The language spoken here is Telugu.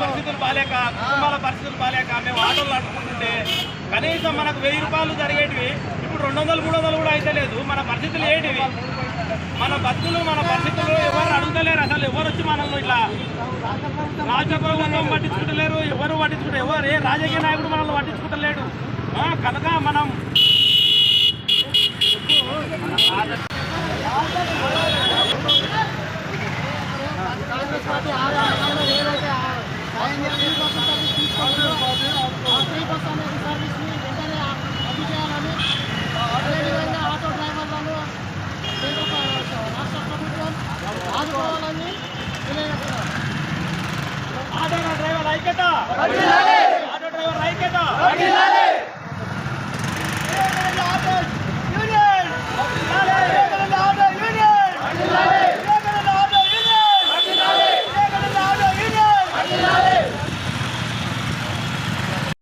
పరిస్థితులు బాగాలేక కుటుంబాల పరిస్థితులు బాగాలేక మేము ఆటోలు అడుకుంటుంటే కనీసం మనకు వెయ్యి రూపాయలు జరిగేటివి ఇప్పుడు రెండు వందలు మూడు వందలు కూడా అయితే లేదు. మన పరిస్థితులు ఏంటివి? మన బతుకులు మన పరిస్థితులు ఎవరు అడుగుతలేరు అసలు. ఎవరు వచ్చి మనల్ని ఇట్లా రాష్ట్ర ప్రభుత్వం పట్టించుకుంటలేరు ఎవరు పట్టించుకుంటారు ఎవరు ఏ రాజకీయ నాయకుడు మనల్ని పట్టించుకుంటలేడు. కనుక మనం ఆటో డ్రైవర్ ఐక్యత. ఆటో డ్రైవర్ ఐక్యత.